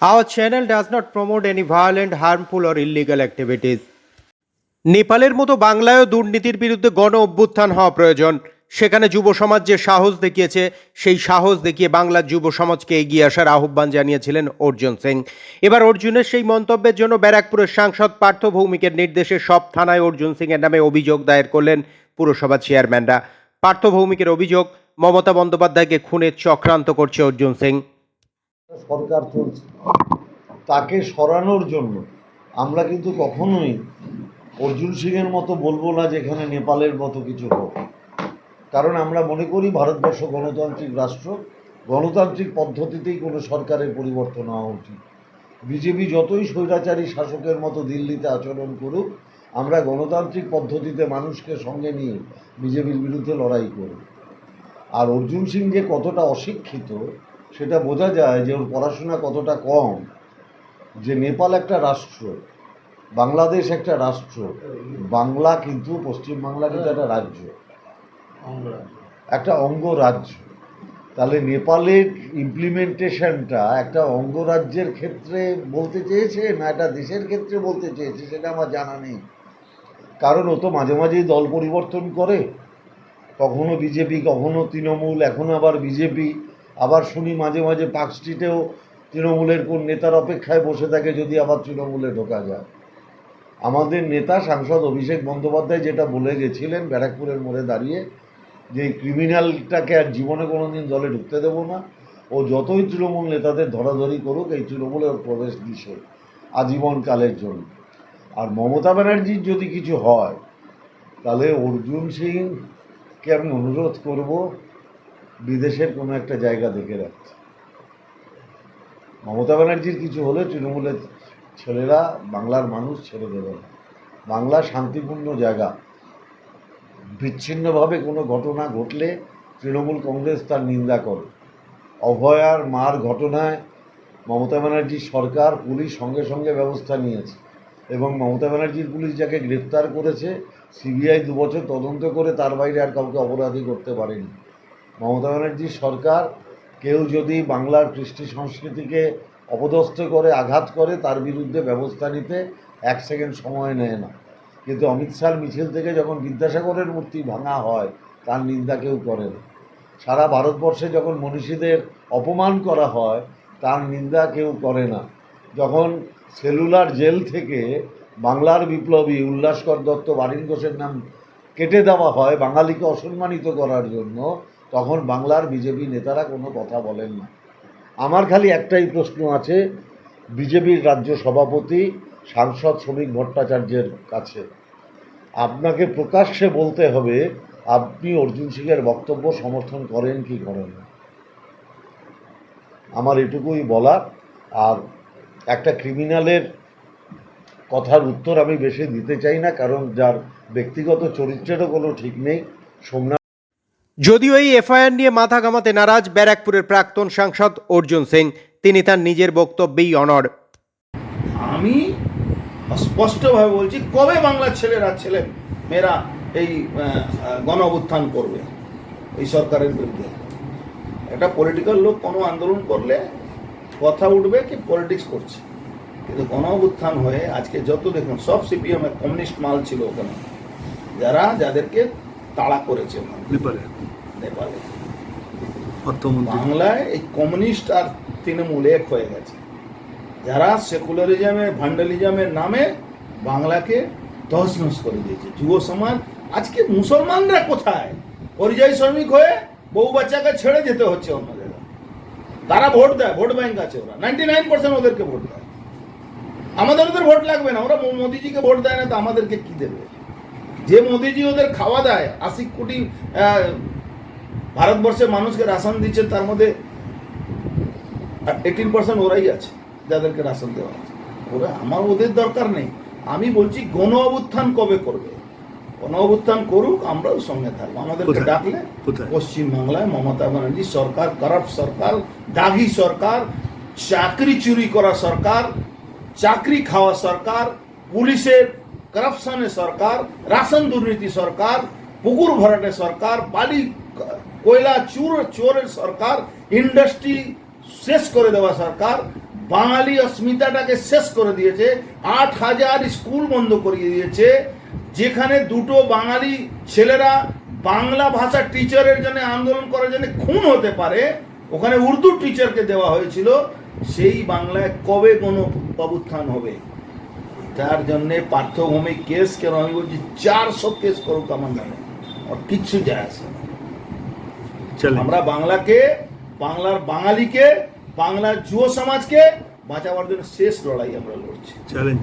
Our channel does not promote any violent, harmful, or illegal activities. নেপালের মতো বাংলায়ও দুর্নীতির বিরুদ্ধে গণ অভ্যুত্থান হওয়া প্রয়োজন। সেখানে যুব সমাজ যে সাহস দেখিয়েছে সেই সাহস দেখিয়ে বাংলার যুব সমাজকে এগিয়ে আসার আহ্বান জানিয়েছিলেন অর্জুন সিং। এবার অর্জুনের সেই মন্তব্যের জন্য ব্যারাকপুরের সাংসদ পার্থ ভৌমিকের নির্দেশে সব থানায় অর্জুন সিং এর নামে অভিযোগ দায়ের করলেন পুরসভা চেয়ারম্যানরা। পার্থ ভৌমিকের অভিযোগ মমতা বন্দ্যোপাধ্যায়কে খুনের চক্রান্ত করছে অর্জুন সিং। সরকার চলছে। তাকে সরানোর জন্য আমরা কিন্তু কখনোই অর্জুন সিংয়ের মতো বলব না যেখানে নেপালের মতো কিছু হোক। কারণ আমরা মনে করি ভারতবর্ষ গণতান্ত্রিক রাষ্ট্র, গণতান্ত্রিক পদ্ধতিতেই কোনো সরকারের পরিবর্তন হওয়া উচিত। বিজেপি যতই স্বৈরাচারী শাসকের মতো দিল্লিতে আচরণ করুক, আমরা গণতান্ত্রিক পদ্ধতিতে মানুষকে সঙ্গে নিয়ে বিজেপির বিরুদ্ধে লড়াই করব। আর অর্জুন সিং যে কতটা অশিক্ষিত সেটা বোঝা যায় যে ওর পড়াশোনা কতটা কম। যে নেপাল একটা রাষ্ট্র, বাংলাদেশ একটা রাষ্ট্র, বাংলা কিন্তু পশ্চিমবাংলা কিন্তু একটা রাজ্য। একটা অঙ্গরাজ্য তাহলে নেপালের ইমপ্লিমেন্টেশনটা একটা অঙ্গরাজ্যের ক্ষেত্রে বলতে চেয়েছে না একটা দেশের ক্ষেত্রে বলতে চেয়েছে সেটা আমার জানা নেই। কারণ ও তো মাঝে মাঝেই দল পরিবর্তন করে। কখনো বিজেপি, কখনো তৃণমূল, এখন আবার বিজেপি। আবার শুনি মাঝে মাঝে পার্ক স্ট্রিটেও তৃণমূলের কোন নেতার অপেক্ষায় বসে থাকে যদি আবার তৃণমূলে ঢোকা যায়। আমাদের নেতা সাংসদ অভিষেক বন্দ্যোপাধ্যায় যেটা বলে গেছিলেন ব্যারাকপুরের মোড়ে দাঁড়িয়ে যে ক্রিমিনালটাকে আর জীবনে কোনো দিন দলে ঢুকতে দেবো না, ও যতই তৃণমূল নেতাদের ধরাধরি করুক, এই তৃণমূলে ওর প্রবেশ দিছে আজীবনকালের জন্য। আর মমতা ব্যানার্জির যদি কিছু হয়, তাহলে অর্জুন সিংকে আমি অনুরোধ করব বিদেশের কোনো একটা জায়গা দেখে রাখছে। মমতা ব্যানার্জির কিছু হলে তৃণমূলের ছেলেরা, বাংলার মানুষ ছেড়ে দেবে না। বাংলা শান্তিপূর্ণ জায়গা। বিচ্ছিন্নভাবে কোনো ঘটনা ঘটলে তৃণমূল কংগ্রেস তার নিন্দা করে। অভয়ার মার ঘটনায় মমতা ব্যানার্জির সরকার, পুলিশ সঙ্গে সঙ্গে ব্যবস্থা নিয়েছে এবং মমতা ব্যানার্জির পুলিশ যাকে গ্রেফতার করেছে, সিবিআই দুবছর তদন্ত করে তার বাইরে আর কাউকে অপরাধী করতে পারেনি। মমতা ব্যানার্জির সরকার কেউ যদি বাংলার কৃষ্টি সংস্কৃতিকে অপদস্থ করে আঘাত করে, তার বিরুদ্ধে ব্যবস্থা নিতে এক সেকেন্ড সময় নেয় না। কিন্তু অমিত শাহর মিছিল থেকে যখন বিদ্যাসাগরের মূর্তি ভাঙা হয়, তার নিন্দা কেউ করে না। সারা ভারতবর্ষে যখন মনীষীদের অপমান করা হয়, তার নিন্দা কেউ করে না। যখন সেলুলার জেল থেকে বাংলার বিপ্লবী উল্লাসকর দত্ত বারিন ঘোষের নাম কেটে দেওয়া হয়, বাঙালিকে অসম্মানিত করার জন্য তখন বাংলার বিজেপি নেতারা কোনো কথা বলেন না। আমার খালি একটাই প্রশ্ন আছে, বিজেপির রাজ্য সভাপতি সাংসদ শ্রমিক ভট্টাচার্যের কাছে। আপনাকে প্রকাশ্যে বলতে হবে, আপনি অর্জুন সিংয়ের বক্তব্য সমর্থন করেন কি করেন আমার এটুকুই বলার, আর একটা ক্রিমিনালের কথার উত্তর আমি বেশি দিতে চাই না, কারণ যার ব্যক্তিগত চরিত্রেরও কোনো ঠিক নেই, সোমনাথ যদিও এই এফআইআর নিয়ে মাথা ঘামাতে নারাজ ব্যারাকপুরের প্রাক্তন সাংসদ অর্জুন সিং, তিনি তার নিজের বক্তব্যেই অনড়। আমি স্পষ্টভাবে বলছি, কবে বাংলার ছেলেরা, ছেলে মেয়েরা এই গণ অভ্যুত্থান করবে এই সরকারের বিরুদ্ধে? একটা পলিটিক্যাল লোক কোনো আন্দোলন করলে কথা উঠবে কি পলিটিক্স করছে। কিন্তু গণ অভ্যুত্থান হয়ে আজকে যত দেখুন, সব সিপিএম এর কমিউনিস্ট মাল ছিল ওখানে। যারা, যাদেরকে তাড়া করেছে নেপালে? নেপালে। বাংলায় এই কমিউনিস্ট আর তৃণমূল এক হয়ে গেছে। যারা সেকুলারিজমের ভান্ডালিজমের নামে বাংলাকে তহসনস করে দিয়েছে। যুব সমাজ আজকে মুসলমানরা কোথায়? পরিযায়ী শ্রমিক হয়ে বউ বাচ্চাকে ছেড়ে যেতে হচ্ছে অন্য জায়গায়। তারা ভোট দেয় ভোট ব্যাংক আছে ওরা। নাইনটি নাইন পার্সেন্ট ওদেরকে ভোট দেয়। আমাদের ওদের ভোট লাগবে না। ওরা মোদিজিকে ভোট দেয় না তো আমাদেরকে কি দেবে? যে মোদিজি ওদের খাওয়া দেয় আশি কোটি ভারতবর্ষের মানুষকে রাশন দিচ্ছে তার মধ্যে এইটিন পার্সেন্ট ওরাই আছে যাদেরকে রাশন দেওয়া আছে ওরা আমার ওদের দরকার নেই। আমি বলছি গণ অভ্যুত্থান কবে করবে? গণ অভ্যুত্থান করুক আমরাও সঙ্গে থাকব। আমাদেরকে? ডাকলে পশ্চিমবাংলায় মমতা ব্যানার্জি সরকার কারাপ্ট সরকার দাগি সরকার চাকরি চুরি করা সরকার চাকরি খাওয়া সরকার পুলিশের করাপশনের সরকার, রাশন দুর্নীতি সরকার, পুকুর ভরাটে সরকার, বালি, কয়লা, চুর, চোরের সরকার, ইন্ডাস্ট্রি শেষ করে দেওয়া সরকার, বাঙালি অস্মিতাটাকে শেষ করে দিয়েছে, আট হাজার স্কুল বন্ধ করিয়ে দিয়েছে, যেখানে দুটো বাঙালি ছেলেরা বাংলা ভাষার টিচারের জন্য আন্দোলন করার জন্য খুন হতে পারে, ওখানে উর্দু টিচারকে দেওয়া হয়েছিল, সেই বাংলায় কবে কোনো অবুত্থান হবে? তার জন্যে পার্থভূমিক কেস কেন? আমি বলছি চারশো কেস করুক আমার নামে আর কিচ্ছু যায় আসে না। আমরা বাংলাকে বাংলার বাঙালিকে বাংলার যুব সমাজকে বাঁচাবার জন্য শেষ লড়াই আমরা লড়ছি। চলেন।